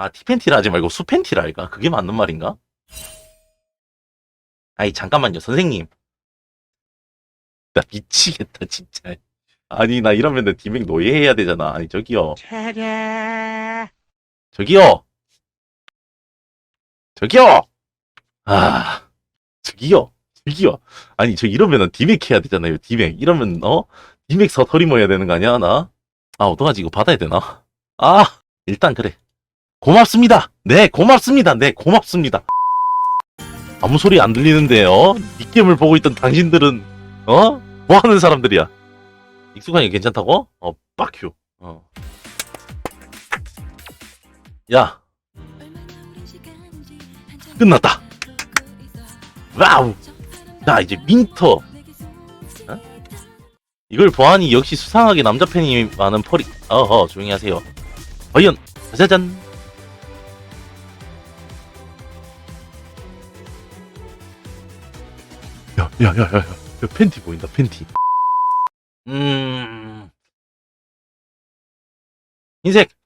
아, 티팬티라 하지 말고 수팬티라 할까? 그게 맞는 말인가? 아니, 잠깐만요, 선생님. 나 미치겠다, 진짜. 아니, 나 이러면은 디맥 노예해야 되잖아. 아니, 저기요. 저기요! 저기요! 아, 저기요! 저기요! 아니, 저 이러면은 디맥 해야 되잖아요, 디맥. 이러면, 어? 디맥 서터리 모여야 되는 거 아니야, 나? 아, 어떡하지, 이거 받아야 되나? 아, 일단 그래. 고맙습니다! 네, 고맙습니다! 네, 고맙습니다! 아무 소리 안 들리는데, 어? 닉겜을 보고 있던 당신들은, 어? 뭐 하는 사람들이야? 익숙하니 괜찮다고? 어, 빡큐. 어. 야, 끝났다. 와우. 나 이제 민터. 어? 이걸 보아하니 역시 수상하게 남자 팬이 많은 펄이. 어허, 조용히 하세요. 과연, 짜잔. 야, 야, 야, 야, 야, 야, 팬티 보인다, 팬티. 음. 흰색.